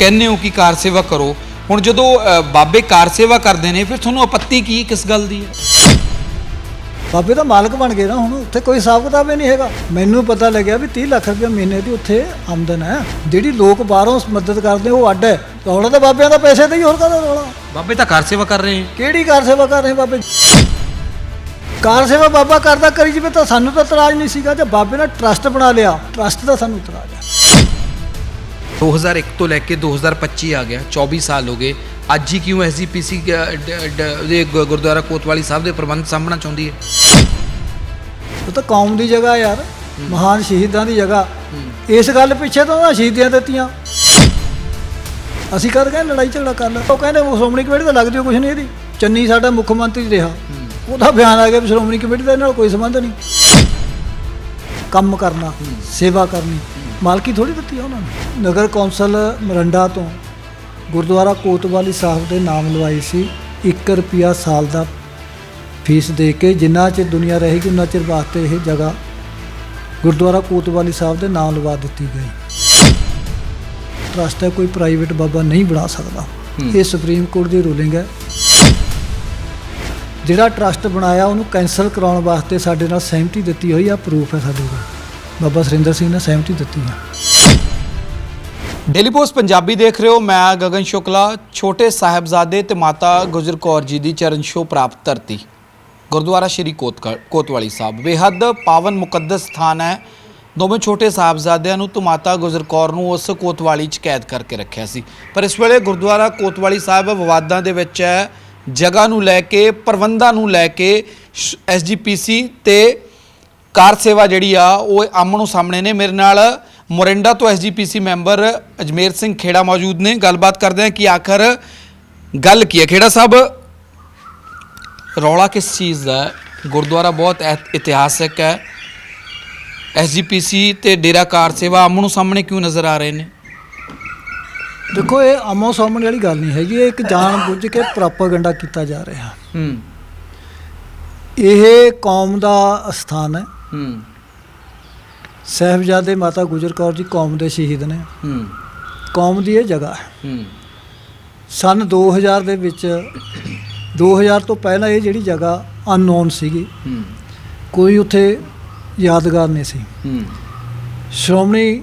ਕਹਿੰਦੇ ਹੋ ਕਿ ਕਾਰ ਸੇਵਾ ਕਰੋ। ਹੁਣ ਜਦੋਂ ਅ, ਬਾਬੇ ਕਾਰ ਸੇਵਾ ਕਰਦੇ ਨੇ ਫਿਰ ਤੁਹਾਨੂੰ ਆਪੱਤੀ ਕੀ ਕਿਸ ਗੱਲ ਦੀ ਹੈ? ਬਾਬੇ ਦਾ ਮਾਲਕ ਬਣ ਗਏ ਨਾ ਹੁਣ ਉੱਥੇ ਕੋਈ ਹਿਸਾਬ ਕਿਤਾਬ ਹੀ ਨਹੀਂ ਹੈਗਾ। ਮੈਨੂੰ ਪਤਾ ਲੱਗਿਆ ਵੀ 30 ਲੱਖ ਰੁਪਏ ਮਹੀਨੇ ਦੀ ਉੱਥੇ ਆਮਦਨ ਹੈ। ਜਿਹੜੀ ਲੋਕ ਬਾਹਰੋਂ ਮਦਦ ਕਰਦੇ ਉਹ ਅੱਡ ਹੈ। ਰੌਲਾ ਤਾਂ ਬਾਬਿਆਂ ਦਾ ਪੈਸੇ ਤੇ ਹੀ ਹੋਰ ਕਾਹਦਾ ਰੌਲਾ? ਬਾਬੇ ਤਾਂ ਕਾਰ ਸੇਵਾ ਕਰ ਰਹੇ ਹੈ ਕਿਹੜੀ ਕਾਰ ਸੇਵਾ ਕਰ ਰਹੇ ਬਾਬੇ? ਕਾਰ ਸੇਵਾ ਬਾਬਾ ਕਰਦਾ ਕਰੀ ਜਿਵੇਂ ਤਾਂ ਸਾਨੂੰ ਤਾਂ ਇਤਰਾਜ਼ ਨਹੀਂ ਸੀਗਾ। ਜੇ ਬਾਬੇ ਨੇ ਟਰਸਟ ਬਣਾ ਲਿਆ ਟਰਸਟ ਦਾ ਸਾਨੂੰ ਇਤਰਾਜ਼ ਹੈ। 2001 ਤੋਂ ਲੈ ਕੇ 2025 ਆ ਗਿਆ 24 ਸਾਲ ਹੋ ਗਏ ਅੱਜ ਹੀ ਕਿਉਂ ਐਸਜੀਪੀਸੀ ਦੇ ਗੁਰਦੁਆਰਾ ਕੋਤਵਾਲੀ ਸਾਹਿਬ ਦੇ ਪ੍ਰਬੰਧ ਸਾਂਭਣਾ ਚਾਹੁੰਦੀ ਹੈ ਉਹ ਤਾਂ ਕੌਮ ਦੀ ਜਗ੍ਹਾ ਯਾਰ ਮਹਾਨ ਸ਼ਹੀਦਾਂ ਦੀ ਜਗ੍ਹਾ ਇਸ ਗੱਲ ਪਿੱਛੇ ਤਾਂ ਉਹਨਾਂ ਸ਼ਹੀਦੀਆਂ ਦਿੱਤੀਆਂ ਅਸੀਂ ਕਦ ਕਹਿੰਦੇ ਲੜਾਈ ਝਗੜਾ ਕਰ ਲੈ ਉਹ ਕਹਿੰਦੇ ਉਹ ਸ਼੍ਰੋਮਣੀ ਕਮੇਟੀ ਤਾਂ ਲੱਗਦੀ ਕੁਛ ਨਹੀਂ ਇਹਦੀ ਚੰਨੀ ਸਾਡਾ ਮੁੱਖ ਮੰਤਰੀ ਰਿਹਾ ਉਹਦਾ ਬਿਆਨ ਆ ਗਿਆ ਸ਼੍ਰੋਮਣੀ ਕਮੇਟੀ ਦਾ ਇਹਨਾਂ ਨਾਲ ਕੋਈ ਸੰਬੰਧ ਨਹੀਂ ਕੰਮ ਕਰਨਾ ਸੇਵਾ ਕਰਨੀ ਮਾਲਕੀ ਥੋੜੀ ਦਿੱਤੀ ਆ ਉਹਨਾਂ ਨੇ? ਨਗਰ ਕੌਂਸਲ ਮਰੰਡਾ ਤੋਂ ਗੁਰਦੁਆਰਾ ਕੋਤਵਾਲੀ ਸਾਹਿਬ ਦੇ ਨਾਮ ਲਵਾਈ ਸੀ। 1 ਰੁਪਿਆ ਸਾਲ ਦਾ ਫੀਸ ਦੇ ਕੇ ਜਿੰਨਾ ਚਿਰ ਦੁਨੀਆ ਰਹੇਗੀ ਉਨਾ ਚਿਰ ਵਾਸਤੇ ਇਹ ਜਗ੍ਹਾ ਗੁਰਦੁਆਰਾ ਕੋਤਵਾਲੀ ਸਾਹਿਬ ਦੇ ਨਾਮ ਲਵਾ ਦਿੱਤੀ ਗਈ। ਟਰਸਟ ਹੈ ਕੋਈ ਪ੍ਰਾਈਵੇਟ ਬਾਬਾ ਨਹੀਂ ਬਣਾ ਸਕਦਾ। ਇਹ ਸੁਪਰੀਮ ਕੋਰਟ ਦੀ ਰੂਲਿੰਗ ਹੈ। ਜਿਹੜਾ ਟਰਸਟ ਬਣਾਇਆ ਉਹਨੂੰ ਕੈਂਸਲ ਕਰਾਉਣ ਵਾਸਤੇ ਸਾਡੇ ਨਾਲ ਸਹਿਮਤੀ ਦਿੱਤੀ ਹੋਈ ਆ ਪ੍ਰੂਫ ਹੈ ਸਾਡੇ ਕੋਲ। ਬਾਬਾ ਸੁਰਿੰਦਰ ਸਿੰਘ ਨੇ ਸਹਿਮਤੀ ਦਿੱਤੀ ਹੈ। ਡੇਲੀ ਪੋਸਟ ਪੰਜਾਬੀ ਦੇਖ ਰਹੇ ਹੋ, ਮੈਂ ਗਗਨ ਸ਼ੁਕਲਾ, ਛੋਟੇ ਸਾਹਿਬਜ਼ਾਦੇ ਤੇ ਮਾਤਾ ਗੁਜਰ ਕੌਰ ਜੀ ਦੀ ਚਰਨ ਛੋਹ ਪ੍ਰਾਪਤ ਧਰਤੀ। ਗੁਰਦੁਆਰਾ ਸ਼੍ਰੀ ਕੋਤਕਾ- ਕੋਤਵਾਲੀ ਸਾਹਿਬ। ਬੇਹੱਦ ਪਾਵਨ ਮੁਕੱਦਸ ਸਥਾਨ ਹੈ। ਦੋਵੇਂ ਛੋਟੇ ਸਾਹਿਬਜ਼ਾਦਿਆਂ ਨੂੰ ਤੇ ਮਾਤਾ ਗੁਜਰ ਕੌਰ ਨੂੰ ਉਸ ਕੋਤਵਾਲੀ 'ਚ ਕੈਦ ਕਰਕੇ ਰੱਖਿਆ ਸੀ। ਪਰ ਇਸ ਵੇਲੇ ਗੁਰਦੁਆਰਾ ਕੋਤਵਾਲੀ ਸਾਹਿਬ ਵਿਵਾਦਾਂ ਦੇ ਵਿੱਚ ਹੈ। ਜਗ੍ਹਾ ਨੂੰ ਲੈ ਕੇ, ਪ੍ਰਬੰਧਾਂ ਨੂੰ ਲੈ ਕੇ ਐਸਜੀਪੀਸੀ ਤੇ ਕਾਰ ਸੇਵਾ ਜਿਹੜੀ ਆ ਉਹ ਆਮਣੋ ਸਾਹਮਣੇ ਨੇ। ਮੇਰੇ ਨਾਲ ਮੋਰਿੰਡਾ ਤੋਂ ਐਸਜੀਪੀਸੀ ਮੈਂਬਰ ਅਜਮੇਰ ਸਿੰਘ ਖੇੜਾ ਮੌਜੂਦ ਨੇ। ਗੱਲਬਾਤ ਕਰਦੇ ਹਾਂ ਕਿ ਆਖਰ ਗੱਲ ਕੀ ਹੈ। ਖੇੜਾ ਸਾਹਿਬ ਰੌਲਾ ਕਿਸ ਚੀਜ਼ ਦਾ ਹੈ? ਗੁਰਦੁਆਰਾ ਬਹੁਤ ਇਤ- ਇਤਿਹਾਸਕ ਹੈ। ਐਸਜੀਪੀਸੀ ਤੇ ਡੇਰਾ ਕਾਰ ਸੇਵਾ ਆਮਣੋ ਸਾਹਮਣੇ ਕਿਉਂ ਨਜ਼ਰ ਆ ਰਹੇ ਨੇ? ਦੇਖੋ ਇਹ ਆਮੋ ਸਾਹਮਣੇ ਵਾਲੀ ਗੱਲ ਨਹੀਂ ਹੈਗੀ। ਇਹ ਇੱਕ ਜਾਣ ਬੁੱਝ ਕੇ ਪ੍ਰੋਪਾਗੈਂਡਾ ਕੀਤਾ ਜਾ ਰਿਹਾ। ਹੂੰ। ਇਹ ਕੌਮ ਦਾ ਅਸਥਾਨ ਹੈ। ਹੂੰ। ਸਾਹਿਬਜ਼ਾਦੇ ਮਾਤਾ ਗੁਜਰ ਕੌਰ ਜੀ ਕੌਮ ਦੇ ਸ਼ਹੀਦ ਨੇ। ਹੂੰ। ਕੌਮ ਦੀ ਇਹ ਜਗ੍ਹਾ ਹੈ। ਹੂੰ। ਸਨ 2000 ਦੇ ਵਿੱਚ 2000 ਤੋਂ ਪਹਿਲਾਂ ਇਹ ਜਿਹੜੀ ਜਗ੍ਹਾ ਅਨਨੋਨ ਸੀਗੀ ਹੂੰ। ਕੋਈ ਉੱਥੇ ਯਾਦਗਾਰ ਨਹੀਂ ਸੀ। ਹੂੰ। ਸ਼੍ਰੋਮਣੀ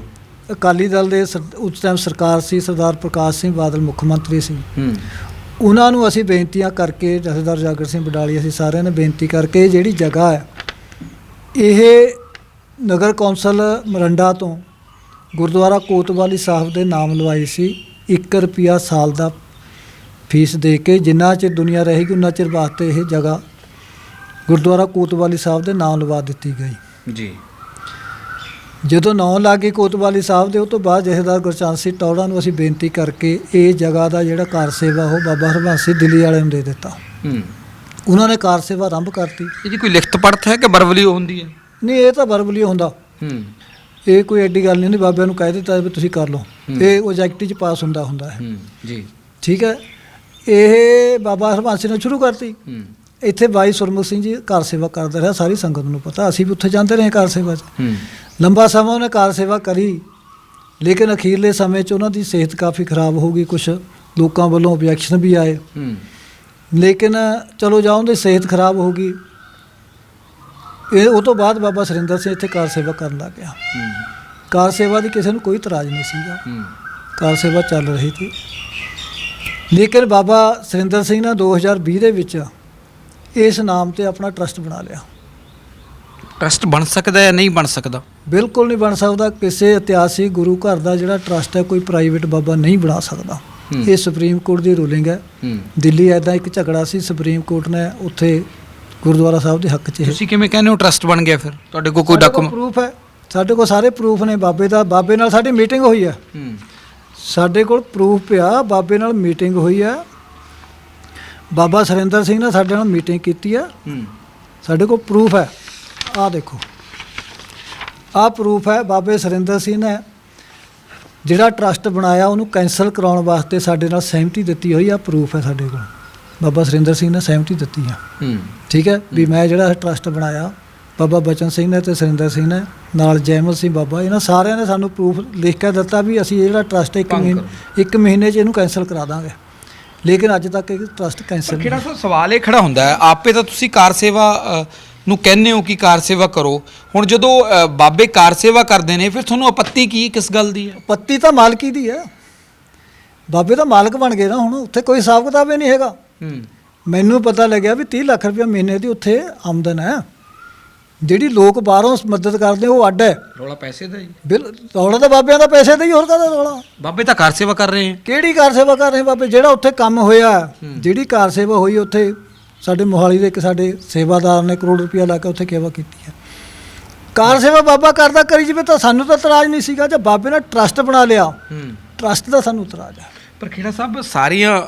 ਅਕਾਲੀ ਦਲ ਦੇ ਉਸ ਟਾਈਮ ਸਰਕਾਰ ਸੀ ਸਰਦਾਰ ਪ੍ਰਕਾਸ਼ ਸਿੰਘ ਬਾਦਲ ਮੁੱਖ ਮੰਤਰੀ ਸੀ। ਹੂੰ। ਉਹਨਾਂ ਨੂੰ ਅਸੀਂ ਬੇਨਤੀਆਂ ਕਰਕੇ ਜਥੇਦਾਰ ਜਾਗਰ ਸਿੰਘ ਬਡਾਲੀ ਅਸੀਂ ਸਾਰਿਆਂ ਨੇ ਬੇਨਤੀ ਕਰਕੇ ਜਿਹੜੀ ਜਗ੍ਹਾ ਹੈ ਇਹ ਨਗਰ ਕੌਂਸਲ ਮਰੰਡਾ ਤੋਂ ਗੁਰਦੁਆਰਾ ਕੋਤਵਾਲੀ ਸਾਹਿਬ ਦੇ ਨਾਮ ਲਵਾਈ ਸੀ। 1 ਰੁਪਿਆ ਸਾਲ ਦਾ ਫੀਸ ਦੇ ਕੇ ਜਿੰਨਾ ਚਿਰ ਦੁਨੀਆ ਰਹੇਗੀ ਉਨਾ ਚਿਰ ਵਾਸਤੇ ਇਹ ਜਗ੍ਹਾ ਗੁਰਦੁਆਰਾ ਕੋਤਵਾਲੀ ਸਾਹਿਬ ਦੇ ਨਾਮ ਲਵਾ ਦਿੱਤੀ ਗਈ। ਜੀ। ਜਦੋਂ ਨਾਂ ਲੱਗੇ ਕੋਤਵਾਲੀ ਸਾਹਿਬ ਦੇ ਉਹ ਤੋਂ ਬਾਅਦ ਜਥੇਦਾਰ ਗੁਰਚਰਨ ਸਿੰਘ ਟੌੜਾ ਨੂੰ ਅਸੀਂ ਬੇਨਤੀ ਕਰਕੇ ਇਹ ਜਗ੍ਹਾ ਦਾ ਜਿਹੜਾ ਕਾਰ ਸੇਵਾ ਉਹ ਬਾਬਾ ਹਰਬੰਸ ਸਿੰਘ ਦਿੱਲੀ ਵਾਲਿਆਂ ਨੂੰ ਦੇ ਦਿੱਤਾ। ਹੂੰ। ਉਹਨਾਂ ਨੇ ਕਾਰ ਸੇਵਾ ਆਰੰਭ ਕਰਤੀ। ਇਹ ਜੀ ਕੋਈ ਲਿਖਤ ਪੜਤ ਹੈ ਕਿ ਬਰਵਲੀ ਹੁੰਦੀ ਹੈ? ਨਹੀਂ ਇਹ ਤਾਂ ਵਰਬਲੀ ਹੁੰਦਾ। ਹੂੰ। ਇਹ ਕੋਈ ਐਡੀ ਗੱਲ ਨਹੀਂ ਹੁੰਦੀ ਬਾਬਿਆਂ ਨੂੰ ਕਹਿ ਦਿੱਤਾ ਵੀ ਤੁਸੀਂ ਕਰ ਲਓ। ਇਹ ਓਬਜੈਕਟਿਵ ਚ ਪਾਸ ਹੁੰਦਾ ਹੁੰਦਾ ਹੈ। ਹੂੰ ਜੀ। ਠੀਕ ਹੈ? ਇਹ ਬਾਬਾ ਹਰਬੰਸ ਸਿੰਘ ਨੇ ਸ਼ੁਰੂ ਕਰਤੀ। ਹੂੰ। ਇੱਥੇ ਬਾਈ ਸੁਰਮੁਖ ਸਿੰਘ ਜੀ ਕਾਰ ਸੇਵਾ ਕਰਦੇ ਰਿਹਾ ਸਾਰੀ ਸੰਗਤ ਨੂੰ ਪਤਾ। ਅਸੀਂ ਵੀ ਉੱਥੇ ਜਾਂਦੇ ਰਹੇ ਕਾਰ ਸੇਵਾ 'ਚ। ਹੂੰ। ਲੰਬਾ ਸਮਾਂ ਉਹਨੇ ਕਾਰ ਸੇਵਾ ਕਰੀ ਲੇਕਿਨ ਅਖੀਰਲੇ ਸਮੇਂ 'ਚ ਉਹਨਾਂ ਦੀ ਸਿਹਤ ਕਾਫੀ ਖਰਾਬ ਹੋ ਗਈ। ਕੁਝ ਲੋਕਾਂ ਵੱਲੋਂ ਓਬਜੈਕਸ਼ਨ ਵੀ ਆਏ। ਹੂੰ। ਲੇਕਿਨ ਚਲੋ ਜਾਂ ਉਹਦੀ ਸਿਹਤ ਖਰਾਬ ਹੋ ਗਈ। ਇਹ ਉਹ ਤੋਂ ਬਾਅਦ ਬਾਬਾ ਸੁਰਿੰਦਰ ਸਿੰਘ ਇੱਥੇ ਕਾਰ ਸੇਵਾ ਕਰਨ ਲੱਗ ਗਿਆ। ਕਾਰ ਸੇਵਾ ਦੀ ਕਿਸੇ ਨੂੰ ਕੋਈ ਇਤਰਾਜ਼ ਨਹੀਂ ਸੀਗਾ। ਕਾਰ ਸੇਵਾ ਚੱਲ ਰਹੀ ਸੀ। ਲੇਕਿਨ ਬਾਬਾ ਸੁਰਿੰਦਰ ਸਿੰਘ ਨੇ 2020 ਦੇ ਵਿੱਚ ਇਸ ਨਾਮ ਤੇ ਆਪਣਾ ਟਰਸਟ ਬਣਾ ਲਿਆ। ਟਰਸਟ ਬਣ ਸਕਦਾ ਹੈ ਨਹੀਂ ਬਣ ਸਕਦਾ? ਬਿਲਕੁਲ ਨਹੀਂ ਬਣ ਸਕਦਾ। ਕਿਸੇ ਇਤਿਹਾਸਿਕ ਗੁਰੂ ਘਰ ਦਾ ਜਿਹੜਾ ਟਰਸਟ ਹੈ ਕੋਈ ਪ੍ਰਾਈਵੇਟ ਬਾਬਾ ਨਹੀਂ ਬਣਾ ਸਕਦਾ। ਇਹ ਸੁਪਰੀਮ ਕੋਰਟ ਦੀ ਰੂਲਿੰਗ ਹੈ। ਦਿੱਲੀ ਐਦਾਂ ਇੱਕ ਝਗੜਾ ਸੀ ਸੁਪਰੀਮ ਕੋਰਟ ਨੇ ਉੱਥੇ ਗੁਰਦੁਆਰਾ ਸਾਹਿਬ ਦੇ ਹੱਕ 'ਚ ਇਹ ਤੁਸੀਂ ਕਿਵੇਂ ਕਹਿੰਦੇ ਹੋ ਟਰਸਟ ਬਣ ਗਿਆ ਫਿਰ? ਤੁਹਾਡੇ ਕੋਲ ਕੋਈ ਡਾਕੂਮੈਂਟ ਪ੍ਰੂਫ ਹੈ। ਸਾਡੇ ਕੋਲ ਸਾਰੇ ਪ੍ਰੂਫ ਨੇ। ਬਾਬੇ ਦਾ ਬਾਬੇ ਨਾਲ ਸਾਡੀ ਮੀਟਿੰਗ ਹੋਈ ਹੈ। ਸਾਡੇ ਕੋਲ ਪ੍ਰੂਫ ਪਿਆ। ਬਾਬੇ ਨਾਲ ਮੀਟਿੰਗ ਹੋਈ ਹੈ। ਬਾਬਾ ਸੁਰਿੰਦਰ ਸਿੰਘ ਨੇ ਸਾਡੇ ਨਾਲ ਮੀਟਿੰਗ ਕੀਤੀ ਹੈ। ਹੂੰ। ਸਾਡੇ ਕੋਲ ਪ੍ਰੂਫ ਹੈ। ਆਹ ਦੇਖੋ। ਆਹ ਪ੍ਰੂਫ ਹੈ। ਬਾਬੇ ਸੁਰਿੰਦਰ ਸਿੰਘ ਨੇ ਜਿਹੜਾ ਟਰਸਟ ਬਣਾਇਆ ਉਹਨੂੰ ਕੈਂਸਲ ਕਰਾਉਣ ਵਾਸਤੇ ਸਾਡੇ ਨਾਲ ਸਹਿਮਤੀ ਦਿੱਤੀ ਹੋਈ ਆ ਪ੍ਰੂਫ ਹੈ ਸਾਡੇ ਕੋਲ। ਬਾਬਾ ਸੁਰਿੰਦਰ ਸਿੰਘ ਨੇ ਸਹਿਮਤੀ ਦਿੱਤੀ ਆ। ਹੂੰ। ਠੀਕ ਹੈ? ਵੀ ਮੈਂ ਜਿਹੜਾ ਟਰਸਟ ਬਣਾਇਆ ਬਾਬਾ ਬਚਨ ਸਿੰਘ ਨੇ ਤੇ ਸੁਰਿੰਦਰ ਸਿੰਘ ਨੇ ਨਾਲ ਜੈਮਲ ਸਿੰਘ ਬਾਬਾ ਇਹਨਾਂ ਸਾਰਿਆਂ ਨੇ ਸਾਨੂੰ ਪ੍ਰੂਫ ਲਿਖ ਕੇ ਦਿੱਤਾ ਵੀ ਅਸੀਂ ਇਹ ਜਿਹੜਾ ਟਰਸਟ ਇੱਕ ਮਹੀਨੇ ਇੱਕ ਮਹੀਨੇ 'ਚ ਇਹਨੂੰ ਕੈਨਸਲ ਕਰਾ ਦਾਂਗੇ। ਲੇਕਿਨ ਅੱਜ ਤੱਕ ਇਹ ਟਰਸਟ ਕੈਨਸਲ ਕਿਹੜਾ ਸਵਾਲ ਇਹ ਖੜਾ ਹੁੰਦਾ ਹੈ? ਆਪੇ ਤਾਂ ਤੁਸੀਂ ਕਾਰ ਸੇਵਾ ਨੂੰ ਕਹਿੰਦੇ ਹੋ ਕਿ ਕਾਰ ਸੇਵਾ ਕਰੋ। ਹੁਣ ਜਦੋਂ ਅ, ਬਾਬੇ ਕਾਰ ਸੇਵਾ ਕਰਦੇ ਨੇ ਫਿਰ ਤੁਹਾਨੂੰ ਆਪੱਤੀ ਕੀ ਕਿਸ ਗੱਲ ਦੀ ਹੈ? ਪੱਤੀ ਤਾਂ ਮਾਲਕੀ ਦੀ ਹੈ। ਬਾਬੇ ਤਾਂ ਮਾਲਕ ਬਣ ਗਏ ਨਾ ਹੁਣ ਉੱਥੇ ਕੋਈ ਹਿਸਾਬ ਕਿਤਾਬ ਹੀ ਨਹੀਂ ਹੈਗਾ। ਹੂੰ। ਮੈਨੂੰ ਪਤਾ ਲੱਗਿਆ ਵੀ 30 ਲੱਖ ਰੁਪਏ ਮਹੀਨੇ ਦੀ ਉੱਥੇ ਆਮਦਨ ਹੈ। ਜਿਹੜੀ ਲੋਕ ਬਾਹਰੋਂ ਮਦਦ ਕਰਦੇ ਉਹ ਅੱਡ ਹੈ। ਰੋਲਾ ਪੈਸੇ ਦਾ ਜੀ। ਬਿਲ ਰੌਲਾ ਤਾਂ ਬਾਬਿਆਂ ਦਾ ਪੈਸੇ ਦਾ ਹੀ ਹੋਰ ਕਾਹਦਾ ਰੌਲਾ? ਬਾਬੇ ਤਾਂ ਕਾਰ ਸੇਵਾ ਕਰ ਰਹੇ ਹੈ। ਕਿਹੜੀ ਕਾਰ ਸੇਵਾ ਕਰ ਰਹੇ ਬਾਬੇ? ਜਿਹੜਾ ਉੱਥੇ ਕੰਮ ਹੋਇਆ ਜਿਹੜੀ ਕਾਰ ਸੇਵਾ ਹੋਈ ਉੱਥੇ ਸਾਡੇ ਮੋਹਾਲੀ ਦੇ ਇੱਕ ਸਾਡੇ ਸੇਵਾਦਾਰ ਨੇ ਕਰੋੜ ਰੁਪਇਆ ਲਾ ਕੇ ਉੱਥੇ ਸੇਵਾ ਕੀਤੀ ਹੈ। ਕਾਰ ਸੇਵਾ ਬਾਬਾ ਕਰਦਾ ਕਰੀ ਜਿਵੇਂ ਤਾਂ ਸਾਨੂੰ ਤਾਂ ਇਤਰਾਜ਼ ਨਹੀਂ ਸੀਗਾ ਜੇ ਬਾਬੇ ਨੇ ਟਰਸਟ ਬਣਾ ਲਿਆ ਟਰਸਟ ਦਾ ਸਾਨੂੰ ਇਤਰਾਜ਼ ਹੈ। ਪਰ ਖੇੜਾ ਸਾਹਿਬ ਸਾਰੀਆਂ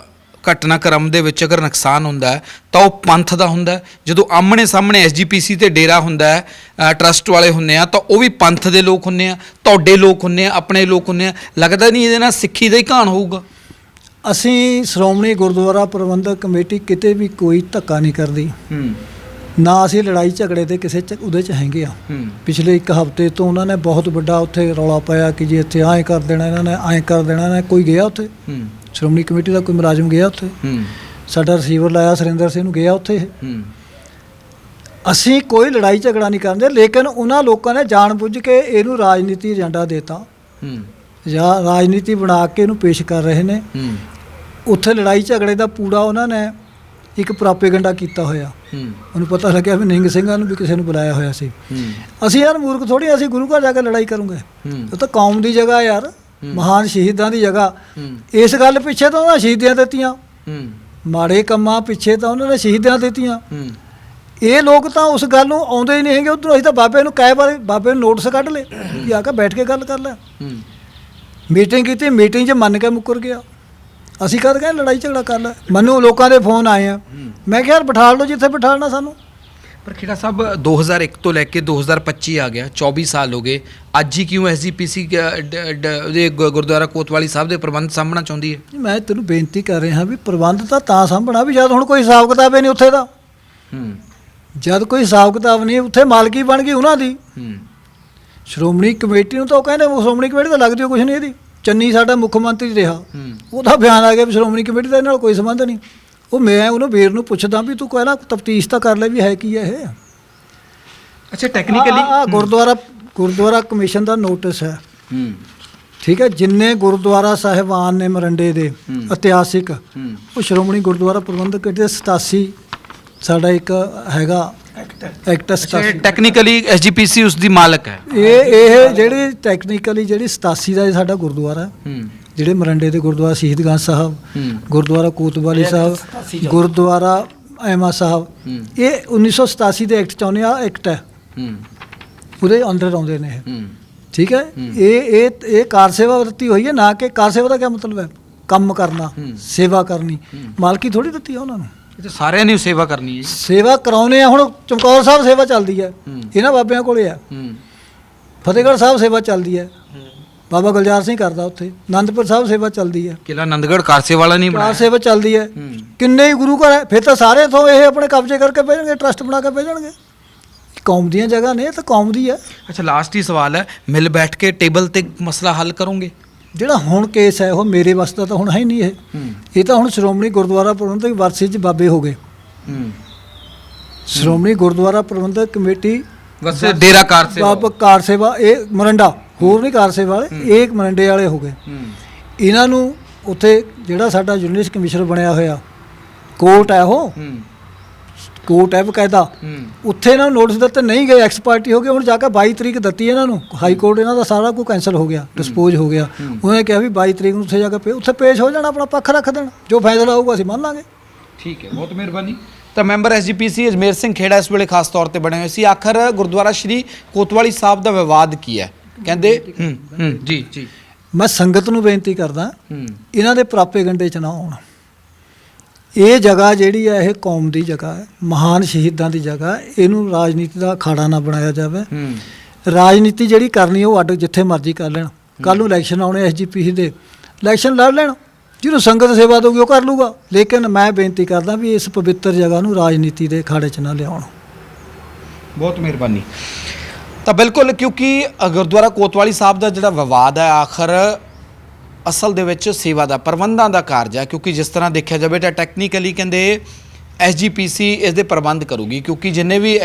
ਘਟਨਾਕ੍ਰਮ ਦੇ ਵਿੱਚ ਅਗਰ ਨੁਕਸਾਨ ਹੁੰਦਾ ਤਾਂ ਉਹ ਪੰਥ ਦਾ ਹੁੰਦਾ ਜਦੋਂ ਆਮਣੇ ਸਾਹਮਣੇ ਐਸਜੀਪੀਸੀ ਤੇ ਡੇਰਾ ਹੁੰਦਾ ਟਰਸਟ ਵਾਲੇ ਹੁੰਨੇ ਆ ਤਾਂ ਉਹ ਵੀ ਪੰਥ ਦੇ ਲੋਕ ਹੁੰਨੇ ਆ ਤੁਹਾਡੇ ਲੋਕ ਹੁੰਨੇ ਆ ਆਪਣੇ ਲੋਕ ਹੁੰਨੇ ਆ। ਲੱਗਦਾ ਨਹੀਂ ਇਹਦੇ ਨਾਲ ਸਿੱਖੀ ਦਾ ਹੀ ਘਾਣ ਹੋਊਗਾ। ਅਸੀਂ ਸ਼੍ਰੋਮਣੀ ਗੁਰਦੁਆਰਾ ਪ੍ਰਬੰਧਕ ਕਮੇਟੀ ਕਿਤੇ ਵੀ ਕੋਈ ਧੱਕਾ ਨਹੀਂ ਕਰਦੀ। ਹੂੰ। ਨਾ ਅਸੀਂ ਲੜਾਈ ਝਗੜੇ ਦੇ ਕਿਸੇ ਚ ਉਹਦੇ ਚ ਹੈਗੇ ਆ। ਹੂੰ। ਪਿਛਲੇ ਇੱਕ ਹਫ਼ਤੇ ਤੋਂ ਉਹਨਾਂ ਨੇ ਬਹੁਤ ਵੱਡਾ ਉੱਥੇ ਰੌਲਾ ਪਾਇਆ ਕਿ ਜੀ ਇੱਥੇ ਐਂ ਕਰ ਦੇਣਾ ਇਹਨਾਂ ਨੇ ਐਂ ਕਰ ਦੇਣਾ ਇਹਨਾਂ ਨੇ ਕੋਈ ਗਿਆ ਉੱਥੇ? ਹੂੰ। ਸ਼੍ਰੋਮਣੀ ਕਮੇਟੀ ਦਾ ਕੋਈ ਮੁਲਾਜ਼ਮ ਗਿਆ ਉੱਥੇ? ਹੂੰ। ਸਾਡਾ ਰਿਸੀਵਰ ਲਾਇਆ ਸੁਰਿੰਦਰ ਸਿੰਘ ਨੂੰ ਗਿਆ ਉੱਥੇ ਹੂੰ। ਅਸੀਂ ਕੋਈ ਲੜਾਈ ਝਗੜਾ ਨਹੀਂ ਕਰਦੇ ਲੇਕਿਨ ਉਹਨਾਂ ਲੋਕਾਂ ਨੇ ਜਾਣਬੁੱਝ ਕੇ ਇਹਨੂੰ ਰਾਜਨੀਤੀ ਏਜੰਡਾ ਦਿੱਤਾ। ਹੂੰ। ਜਾਂ ਰਾਜਨੀਤੀ ਬਣਾ ਕੇ ਇਹਨੂੰ ਪੇਸ਼ ਕਰ ਰਹੇ ਨੇ। ਹੂੰ। ਉੱਥੇ ਲੜਾਈ ਝਗੜੇ ਦਾ ਪੂੜਾ ਉਹਨਾਂ ਨੇ ਇੱਕ ਪ੍ਰਾਪੇਗੰਡਾ ਕੀਤਾ ਹੋਇਆ। ਹੂੰ। ਉਹਨੂੰ ਪਤਾ ਲੱਗਿਆ ਵੀ ਨਿੰਗ ਸਿੰਘਾਂ ਨੂੰ ਵੀ ਕਿਸੇ ਨੂੰ ਬੁਲਾਇਆ ਹੋਇਆ ਸੀ। ਹੂੰ। ਅਸੀਂ ਯਾਰ ਮੂਰਖ ਥੋੜੀ ਅਸੀਂ ਗੁਰੂ ਘਰ ਜਾ ਕੇ ਲੜਾਈ ਕਰੂੰਗੇ। ਉਹ ਤਾਂ ਕੌਮ ਦੀ ਜਗ੍ਹਾ ਯਾਰ ਮਹਾਨ ਸ਼ਹੀਦਾਂ ਦੀ ਜਗ੍ਹਾ। ਇਸ ਗੱਲ ਪਿੱਛੇ ਤਾਂ ਉਹਨਾਂ ਸ਼ਹੀਦੀਆਂ ਦਿੱਤੀਆਂ। ਹੂੰ। ਮਾੜੇ ਕੰਮਾਂ ਪਿੱਛੇ ਤਾਂ ਉਹਨਾਂ ਨੇ ਸ਼ਹੀਦਾਂ ਦਿੱਤੀਆਂ। ਇਹ ਲੋਕ ਤਾਂ ਉਸ ਗੱਲ ਨੂੰ ਆਉਂਦੇ ਹੀ ਨਹੀਂ ਹੈਗੇ। ਉਧਰੋਂ ਅਸੀਂ ਤਾਂ ਬਾਬੇ ਨੂੰ ਕਈ ਵਾਰ ਬਾਬੇ ਨੂੰ ਨੋਟਿਸ ਕੱਢ ਲਏ। ਕਿ ਆ ਕੇ ਬੈਠ ਕੇ ਗੱਲ ਕਰ ਲੈ। ਹੂੰ। ਮੀਟਿੰਗ ਕੀਤੀ ਮੀਟਿੰਗ 'ਚ ਮੰਨ ਕੇ ਮੁੱਕਰ ਗਿਆ। ਅਸੀਂ ਕਦ ਗਏ ਲੜਾਈ ਝਗੜਾ ਕਰ ਲੈ ਮੈਨੂੰ ਲੋਕਾਂ ਦੇ ਫੋਨ ਆਏ ਆ। ਮੈਂ ਕਿਹਾ ਯਾਰ ਬਿਠਾ ਲਓ ਜਿੱਥੇ ਬਿਠਾਲਣਾ ਸਾਨੂੰ। ਪਰ ਖੇੜਾ ਸਾਹਿਬ 2001 ਤੋਂ ਲੈ ਕੇ 2025 ਆ ਗਿਆ। 24 ਸਾਲ ਹੋ ਗਏ। ਅੱਜ ਹੀ ਕਿਉਂ ਐਸਜੀਪੀਸੀ ਦੇ ਗੁ- ਗੁਰਦੁਆਰਾ ਕੋਤਵਾਲੀ ਸਾਹਿਬ ਦੇ ਪ੍ਰਬੰਧ ਸਾਹਮਣਾ ਚਾਹੁੰਦੀ ਹੈ? ਮੈਂ ਤੈਨੂੰ ਬੇਨਤੀ ਕਰ ਰਿਹਾ ਵੀ ਪ੍ਰਬੰਧ ਤਾਂ ਤਾਂ ਸਾਂਭਣਾ ਵੀ ਜਦ ਹੁਣ ਕੋਈ ਹਿਸਾਬ ਕਿਤਾਬ ਹੀ ਨਹੀਂ ਉੱਥੇ ਦਾ। ਹੂੰ। ਜਦ ਕੋਈ ਹਿਸਾਬ ਕਿਤਾਬ ਨਹੀਂ ਉੱਥੇ ਮਾਲਕੀ ਬਣ ਗਈ ਉਹਨਾਂ ਦੀ। ਹੂੰ। ਸ਼੍ਰੋਮਣੀ ਕਮੇਟੀ ਨੂੰ ਤਾਂ ਉਹ ਕਹਿੰਦੇ ਉਹ ਸ਼੍ਰੋਮਣੀ ਕਮੇਟੀ ਤਾਂ ਲੱਗਦੀ ਕੁਛ ਨਹੀਂ ਇਹਦੀ। ਚੰਨੀ ਸਾਡਾ ਮੁੱਖ ਮੰਤਰੀ ਰਿਹਾ। ਉਹਦਾ ਬਿਆਨ ਆ ਗਿਆ ਵੀ ਸ਼੍ਰੋਮਣੀ ਕਮੇਟੀ ਦਾ ਇਹਦੇ ਨਾਲ ਕੋਈ ਸੰਬੰਧ ਨਹੀਂ। ਉਹ ਮੈਂ ਉਹਨੂੰ ਵੀਰ ਨੂੰ ਪੁੱਛਦਾ ਵੀ ਤੂੰ ਕਹਿਣਾ ਤਫਤੀਸ਼ ਤਾਂ ਕਰ ਲੈ ਵੀ ਹੈ ਕੀ ਹੈ ਇਹ। ਅੱਛਾ ਆ ਟੈਕਨੀਕਲੀ ਗੁਰਦੁਆਰਾ ਗੁਰਦੁਆਰਾ ਕਮਿਸ਼ਨ ਦਾ ਨੋਟਿਸ ਹੈ। ਠੀਕ ਹੈ ਜਿੰਨੇ ਗੁਰਦੁਆਰਾ ਸਾਹਿਬਾਨ ਨੇ ਮਰੰਡੇ ਦੇ। ਇਤਿਹਾਸਿਕ ਉਹ ਸ਼੍ਰੋਮਣੀ ਗੁਰਦੁਆਰਾ ਪ੍ਰਬੰਧਕ ਕਮੇਟੀ ਦੇ 87 ਸਾਡਾ ਇੱਕ ਹੈਗਾ ਐਕਟ 87 ਟੈਕਨੀਕਲੀ ਐਸਜੀਪੀਸੀ ਉਸ ਦੀ ਮਾਲਕ ਹੈ। ਇਹ ਇਹ ਜਿਹੜੀ ਟੈਕਨੀਕਲੀ ਜਿਹੜੀ 87 ਦਾ ਸਾਡਾ ਗੁਰਦੁਆਰਾ ਹੈ। ਹੂੰ। ਜਿਹੜੇ ਮਰੰਡੇ ਦੇ ਗੁਰਦੁਆਰਾ ਸ਼ਹੀਦਗੰਜ ਸਾਹਿਬ ਹੂੰ। ਗੁਰਦੁਆਰਾ ਕੋਤਵਾਲੀ ਸਾਹਿਬ ਗੁਰਦੁਆਰਾ ਐਮਾ ਸਾਹਿਬ। ਇਹ 1987 ਦੇ ਐਕਟ ਚਾਹੁੰਦੇ ਆ ਐਕਟ ਹੈ। ਹੂੰ। ਉਹਦੇ ਅੰਡਰ ਆਉਂਦੇ ਨੇ ਇਹ। ਹੂੰ। ਠੀਕ ਹੈ। ਇਹ ਇਹ ਇਹ ਕਾਰ ਸੇਵਾ ਦਿੱਤੀ ਹੋਈ ਹੈ ਨਾ ਕਿ ਕਾਰ ਸੇਵਾ ਦਾ ਕੀ ਮਤਲਬ ਹੈ? ਕੰਮ ਕਰਨਾ। ਸੇਵਾ ਕਰਨੀ। ਮਾਲਕੀ ਥੋੜੀ ਦਿੱਤੀ ਹੈ ਉਹਨਾਂ ਨੂੰ? ਇਹ ਤਾਂ ਸਾਰਿਆਂ ਨੇ ਸੇਵਾ ਕਰਨੀ ਹੈ ਜੀ। ਸੇਵਾ ਕਰਾਉਨੇ ਆ ਹੁਣ ਚਮਕੌਰ ਸਾਹਿਬ ਸੇਵਾ ਚੱਲਦੀ ਹੈ। ਹੂੰ। ਇਹਨਾਂ ਬਾਬਿਆਂ ਕੋਲੇ ਆ। ਹੂੰ। ਫਤਿਹਗੜ੍ਹ ਸਾਹਿਬ ਸੇਵਾ ਚੱਲਦੀ ਹੈ। ਬਾਬਾ ਗੁਲਜ਼ਾਰ ਸਿੰਘ ਕਰਦਾ ਉੱਥੇ। ਆਨੰਦਪੁਰ ਸਾਹਿਬ ਸੇਵਾ ਚੱਲਦੀ ਹੈ। ਕਿਲਾ ਆਨੰਦਗੜ੍ਹ ਕਾਰਸੇ ਵਾਲਾ ਨਹੀਂ ਬਣਾਇਆ? ਸੇਵਾ ਚੱਲਦੀ ਹੈ। ਹੂੰ। ਕਿੰਨੇ ਹੀ ਗੁਰੂ ਘਰ ਹੈ ਫਿਰ ਤਾਂ ਸਾਰੇ ਤੋਂ ਇਹ ਆਪਣੇ ਕਬਜ਼ੇ ਕਰਕੇ ਭੇਜਣਗੇ ਟਰਸਟ ਬਣਾ ਕੇ ਭੇਜਣਗੇ। ਕੌਮ ਦੀਆਂ ਜਗ੍ਹਾ ਨੇ ਇਹ ਤਾਂ ਕੌਮ ਦੀ ਹੈ। ਅੱਛਾ ਲਾਸਟ ਹੀ ਸਵਾਲ ਹੈ ਮਿਲ ਬੈਠ ਕੇ ਟੇਬਲ ਤੇ ਮਸਲਾ ਹੱਲ ਕਰੋਗੇ? ਜਿਹੜਾ ਹੁਣ ਕੇਸ ਹੈ ਉਹ ਮੇਰੇ ਵਾਸਤੇ ਤਾਂ ਹੁਣ ਹੈ ਨਹੀਂ ਇਹ। ਇਹ ਤਾਂ ਹੁਣ ਸ਼੍ਰੋਮਣੀ ਗੁਰਦੁਆਰਾ ਪ੍ਰਬੰਧਕ ਵਰਸੇ 'ਚ ਬਾਬੇ ਹੋ ਗਏ। ਸ਼੍ਰੋਮਣੀ ਗੁਰਦੁਆਰਾ ਪ੍ਰਬੰਧਕ ਕਮੇਟੀ ਬਸ ਡੇਰਾ ਕਾਰਸੇ ਬਾਬ ਕਾਰ ਸੇਵਾ ਇਹ ਮਰੰਡਾ ਹੋਰ ਨਹੀਂ ਕਾਰ ਸੇਵਾ ਵਾਲੇ ਇਹ ਇੱਕ ਮਰੰਡੇ ਵਾਲੇ ਹੋ ਗਏ। ਇਹਨਾਂ ਨੂੰ ਉੱਥੇ ਜਿਹੜਾ ਸਾਡਾ ਜੁਡੀਸ਼ੀਅਲ ਕਮਿਸ਼ਨਰ ਬਣਿਆ ਹੋਇਆ ਕੋਰਟ ਹੈ ਉਹ। ਕੋਰਟ ਹੈ ਬਕਾਇਦਾ। ਉੱਥੇ ਇਹਨਾਂ ਨੂੰ ਨੋਟਿਸ ਦਿੱਤੇ ਨਹੀਂ ਗਏ ਐਕਸਪਰਟੀ ਹੋ ਗਏ ਹੁਣ ਜਾ ਕੇ 22 ਤਰੀਕ ਦਿੱਤੀ ਇਹਨਾਂ ਨੂੰ। ਹਾਈ ਕੋਰਟ ਇਹਨਾਂ ਦਾ ਸਾਰਾ ਕੁਝ ਕੈਨਸਲ ਹੋ ਗਿਆ ਡਿਸਪੋਜ਼ ਹੋ ਗਿਆ। ਉਹਨੇ ਕਿਹਾ ਵੀ 22 ਤਰੀਕ ਨੂੰ ਉੱਥੇ ਜਾ ਕੇ ਉੱਥੇ ਪੇਸ਼ ਹੋ ਜਾਣਾ ਆਪਣਾ ਪੱਖ ਰੱਖ ਦੇਣ। ਜੋ ਫੈਸਲਾ ਹੋਊਗਾ ਅਸੀਂ ਮੰਨ ਲਾਂਗੇ। ਠੀਕ ਹੈ ਬਹੁਤ ਮਿਹਰਬਾਨੀ। ਤਾਂ ਮੈਂਬਰ ਐਸਜੀਪੀਸੀ ਅਜਮੇਰ ਸਿੰਘ ਖੇੜਾ ਇਸ ਵੇਲੇ ਖਾਸ ਤੌਰ ਤੇ ਬਣੇ ਹੋਏ ਸੀ। ਆਖਰ ਗੁਰਦੁਆਰਾ ਸ਼੍ਰੀ ਕੋਤਵਾਲੀ ਸਾਹਿਬ ਦਾ ਵਿਵਾਦ ਕੀ ਹੈ? ਕਹਿੰਦੇ ਹੂੰ ਜੀ ਜੀ। ਮੈਂ ਸੰਗਤ ਨੂੰ ਬੇਨਤੀ ਕਰਦਾ ਇਹਨਾਂ ਦੇ ਪ੍ਰਾਪੇਗੰਡੇ ਚ ਨਾ ਆਉਣ। ਇਹ ਜਗ੍ਹਾ ਜਿਹੜੀ ਹੈ ਇਹ ਕੌਮ ਦੀ ਜਗ੍ਹਾ ਹੈ ਮਹਾਨ ਸ਼ਹੀਦਾਂ ਦੀ ਜਗ੍ਹਾ ਇਹਨੂੰ ਰਾਜਨੀਤੀ ਦਾ ਅਖਾੜਾ ਨਾ ਬਣਾਇਆ ਜਾਵੇ। ਰਾਜਨੀਤੀ ਜਿਹੜੀ ਕਰਨੀ ਉਹ ਅੱਡ ਜਿੱਥੇ ਮਰਜ਼ੀ ਕਰ ਲੈਣ। ਕੱਲ ਨੂੰ ਇਲੈਕਸ਼ਨ ਆਉਣੇ ਐਸਜੀਪੀਸੀ ਦੇ। ਇਲੈਕਸ਼ਨ ਲੜ ਲੈਣ। ਜਿਹਨੂੰ ਸੰਗਤ ਸੇਵਾ ਦੋਗੀ ਉਹ ਕਰ ਲੂਗਾ ਲੇਕਿਨ ਮੈਂ ਬੇਨਤੀ ਕਰਦਾ ਵੀ ਇਸ ਪਵਿੱਤਰ ਜਗ੍ਹਾ ਨੂੰ ਰਾਜਨੀਤੀ ਦੇ ਅਖਾੜੇ 'ਚ ਨਾ ਲਿਆਉਣ। ਬਹੁਤ ਮਿਹਰਬਾਨੀ। ਤਾਂ ਬਿਲਕੁਲ ਕਿਉਂਕਿ ਗੁਰਦੁਆਰਾ ਕੋਤਵਾਲੀ ਸਾਹਿਬ ਦਾ ਜਿਹੜਾ ਵਿਵਾਦ ਹੈ ਆਖਰ ਅਸਲ ਦੇ ਵਿੱਚ ਸੇਵਾ ਦਾ, ਪ੍ਰਬੰਧਾਂ ਦਾ ਕਾਰਜ ਹੈ, ਕਿਉਂਕਿ ਜਿਸ ਤਰ੍ਹਾਂ ਦੇਖਿਆ ਜਾਵੇ ਤਾਂ ਟੈਕਨੀਕਲੀ ਕਹਿੰਦੇ ਐਸਜੀਪੀਸੀ ਇਸ ਦੇ ਪ੍ਰਬੰਧ ਕਰੂਗੀ, ਕਿਉਂਕਿ ਜਿੰਨੇ ਵੀ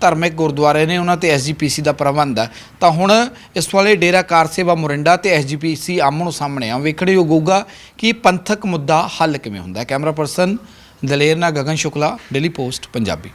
ਧਾਰਮਿਕ ਗੁਰਦੁਆਰੇ ਨੇ ਉਹਨਾਂ ਤੇ ਐਸਜੀਪੀਸੀ ਦਾ ਪ੍ਰਬੰਧ ਹੈ। ਤਾਂ ਹੁਣ ਇਸ ਵਾਲੇ ਡੇਰਾ ਕਾਰ ਸੇਵਾ ਮੁਰਿੰਡਾ ਤੇ ਐਸਜੀਪੀਸੀ ਆਮਣੋ ਸਾਹਮਣੇ ਆ। ਵੇਖਣੇ ਹੋਊਗਾ ਕਿ ਪੰਥਕ ਮੁੱਦਾ ਹੱਲ ਕਿਵੇਂ ਹੁੰਦਾ ਕੈਮਰਾ ਪਰਸਨ ਦਲੇਰ ਨਾਲ ਗਗਨ ਸ਼ੁਕਲਾ ਡੇਲੀ ਪੋਸਟ ਪੰਜਾਬੀ।